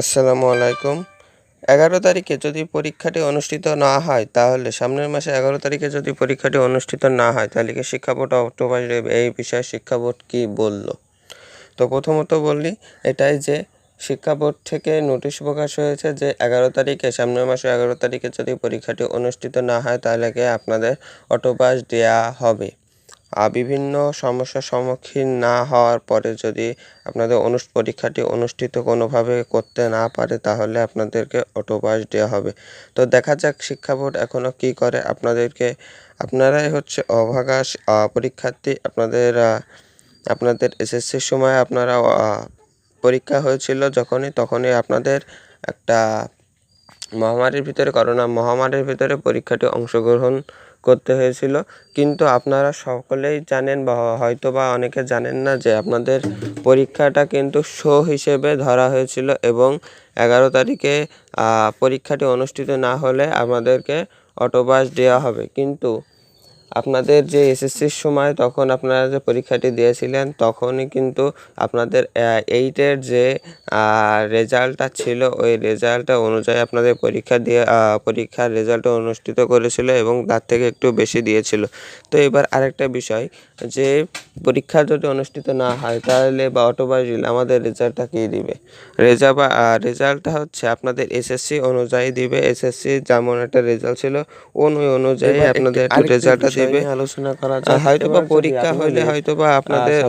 আসসালামু আলাইকুম। এগারো তারিখে যদি পরীক্ষাটি অনুষ্ঠিত না হয়, তাহলে সামনের মাসে এগারো তারিখে যদি পরীক্ষাটি অনুষ্ঠিত না হয়, তাহলে কি শিক্ষা বোর্ড অক্টোবর এই বিষয়ে শিক্ষা বোর্ড কী বলল? তো প্রথমত বললি এটাই যে শিক্ষা বোর্ড থেকে নোটিশ প্রকাশ হয়েছে যে এগারো তারিখে, সামনের মাসে এগারো তারিখে যদি পরীক্ষাটি অনুষ্ঠিত না হয়, তাহলে কি আপনাদের অটোপাস দেওয়া হবে। বিভিন্ন সমস্যার সম্মুখীন না হওয়ার পরে যদি আপনাদের অনু পরীক্ষাটি অনুষ্ঠিত কোনোভাবে করতে না পারে, তাহলে আপনাদেরকে অটোপাস দেওয়া হবে। তো দেখা যাক শিক্ষা বোর্ড এখনও কী করে। আপনাদেরকে, আপনারাই হচ্ছে অভাগাস পরীক্ষার্থী। আপনাদের আপনাদের এসএসসির সময় আপনারা পরীক্ষা হয়েছিল যখনই, তখনই আপনাদের একটা মহামারীর ভিতরে, করোনা মহামারীর ভিতরে পরীক্ষাটি অংশগ্রহণ করতে হয়েছিল। কিন্তু আপনারা সকলেই জানেন বা হয়তো বা অনেকে জানেন না যে আপনাদের পরীক্ষাটা কিন্তু শো হিসেবে ধরা হয়েছিল এবং এগারো তারিখে পরীক্ষাটি অনুষ্ঠিত না হলে আমাদেরকে অটোবাস দেওয়া হবে। কিন্তু আপনাদের যে এসএসসির সময় তখন আপনারা যে পরীক্ষাটি দিয়েছিলেন তখনই কিন্তু আপনাদের এইটের যে রেজাল্টটা ছিল ওই রেজাল্টটা অনুযায়ী আপনাদের পরীক্ষা দিয়ে পরীক্ষার রেজাল্টটা অনুষ্ঠিত করেছিল এবং তার থেকে একটু বেশি দিয়েছিল। তো এবার আরেকটা বিষয় যে পরীক্ষা যদি অনুষ্ঠিত না হয় তাহলে বা অটোবাস দিলে আমাদের রেজাল্টটা কী দিবে? রেজাল্ট বা রেজাল্টটা হচ্ছে আপনাদের এসএসসি অনুযায়ী দিবে। এসএসসি যেমন একটা রেজাল্ট ছিল ওন ওই অনুযায়ী আপনাদের রেজাল্টটা দিবে আলোচনা করা আহ, হয়তো বা পরীক্ষা হলে হয়তো বা আপনাদের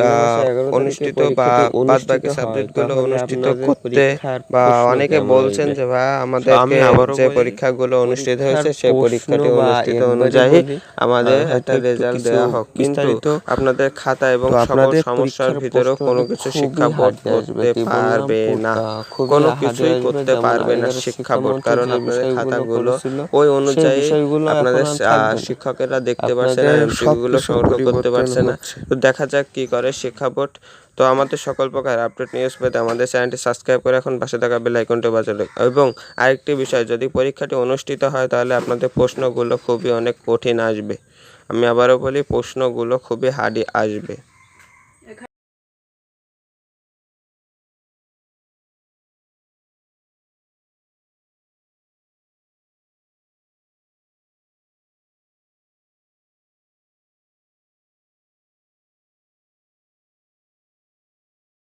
অনুষ্ঠিত বা বাদ বাকি সাবজেক্টগুলো অনুষ্ঠিত করতে বা অনেকে বলছেন যে ভাই আমাদেরকে যে পরীক্ষাগুলো অনুষ্ঠিত হয়েছে সেই পরীক্ষাটি অনুষ্ঠিত অনুযায়ী আমাদের একটা রেজাল্ট দেওয়া হোক। কিন্তু আপনাদের খাতা এবং সকল সমস্যার ভিতরেও কোনো কিছু শিক্ষা বোর্ড করতে পারবে না। কোনো কিছুই করতে পারবে না শিক্ষা বোর্ড। কারণ আপনাদের খাতাগুলো ওই অনুযায়ী আপনাদের শিক্ষকেরা দেখতে পাচ্ছে না এমসিকিউগুলো সংগ্রহ করতে পারছে না। তো দেখা যাক কি করে শিক্ষা বোর্ড। তো আমাদের সকল প্রকার আপডেট নিউজ পেতে আমাদের চ্যানেলটি সাবস্ক্রাইব করে এখন পাশে থাকা বেল আইকনটি বাজালে। এবং আরেকটি বিষয় যদি পরীক্ষাটি অনুষ্ঠিত হয় তাহলে আপনাদের প্রশ্নগুলো খুবই অনেক কঠিন আসবে। আমি আবারও বলি প্রশ্নগুলো খুবই হার্ডই আসবে।